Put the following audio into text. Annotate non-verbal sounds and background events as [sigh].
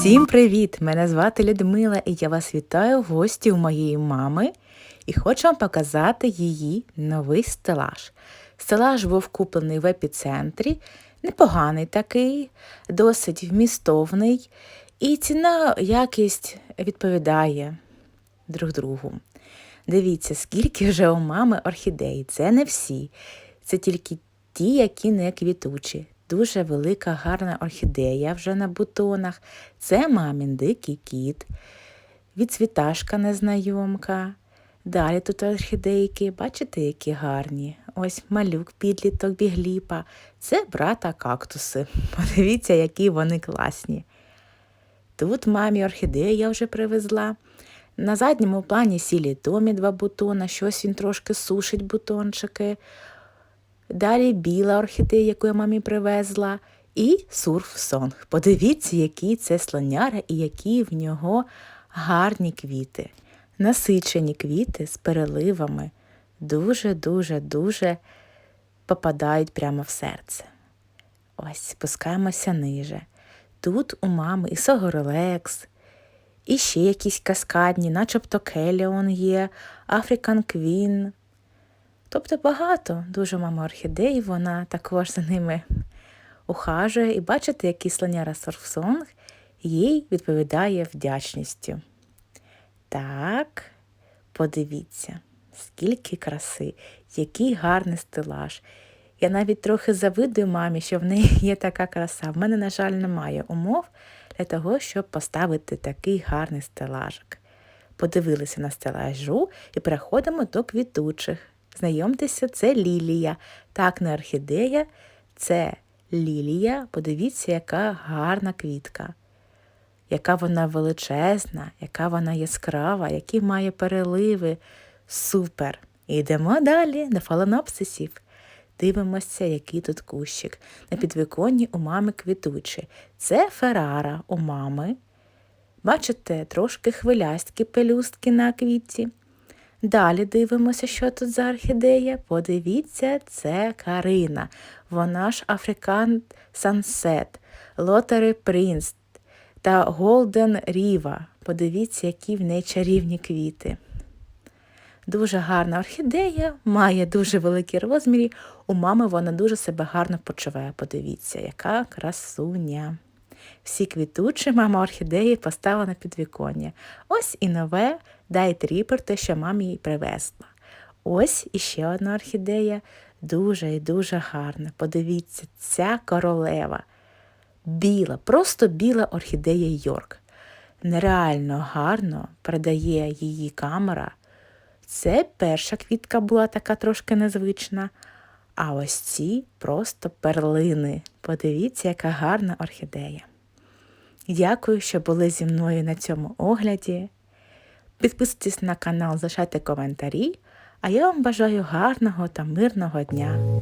Всім привіт! Мене звати Людмила і я вас вітаю в гості у моєї мами і хочу вам показати її новий стелаж. Стелаж був куплений в епіцентрі, непоганий такий, досить вмістовний, і ціна якість відповідає друг другу. Дивіться, скільки вже у мами орхідей. Це не всі. Це тільки ті, які не квітучі. Дуже велика гарна орхідея вже на бутонах. Це мамін дикий кіт, відцвіташка незнайомка. Далі тут орхідейки, бачите, які гарні. Ось малюк, підліток, бігліпа. Це брата кактуси. [laughs] Подивіться, які вони класні. Тут мамі орхідею я вже привезла. На задньому плані сілі Томі два бутона, щось він трошки сушить бутончики. Далі біла орхідея, яку я мамі привезла, і сурф-сонг. Подивіться, який це слоняра і які в нього гарні квіти. Насичені квіти з переливами. Дуже-дуже дуже попадають прямо в серце. Ось, спускаємося ниже. Тут у мами і Согорлекс, і ще якісь каскадні, начебто Келіон є, Африкан Квін. Тобто багато, дуже мама орхідей, вона також за ними ухажує. І бачите, який слоняра Сорфсонг їй відповідає вдячністю. Так, подивіться, скільки краси, який гарний стелаж. Я навіть трохи завидую мамі, що в неї є така краса. В мене, на жаль, немає умов для того, щоб поставити такий гарний стелажик. Подивилися на стелажу і переходимо до квітучих. Знайомтеся, це лілія. Так, не орхідея, це лілія. Подивіться, яка гарна квітка, яка вона величезна, яка вона яскрава, які має переливи. Супер! Йдемо далі до фаленопсисів. Дивимося, який тут кущик. На підвіконні у мами квітучі. Це ферара у мами. Бачите, трошки хвилясткі пелюстки на квітці. Далі дивимося, що тут за орхідея. Подивіться, це Карина. Вона ж Африкан Сансет, Лотери Принц та Голден Ріва. Подивіться, які в неї чарівні квіти. Дуже гарна орхідея, має дуже великі розміри. У мами вона дуже себе гарно почуває. Подивіться, яка красуня. Всі квітучі мама орхідеї поставила на підвіконня. Ось і нове Дайт Ріпер, те, що мамі їй привезла. Ось іще одна орхідея, дуже і дуже гарна. Подивіться, ця королева. Біла, просто біла орхідея Йорк. Нереально гарно передає її камера. Це перша квітка була така трошки незвична. А ось ці просто перлини. Подивіться, яка гарна орхідея. Дякую, що були зі мною на цьому огляді. Підписуйтесь на канал, залишайте коментарі, а я вам бажаю гарного та мирного дня.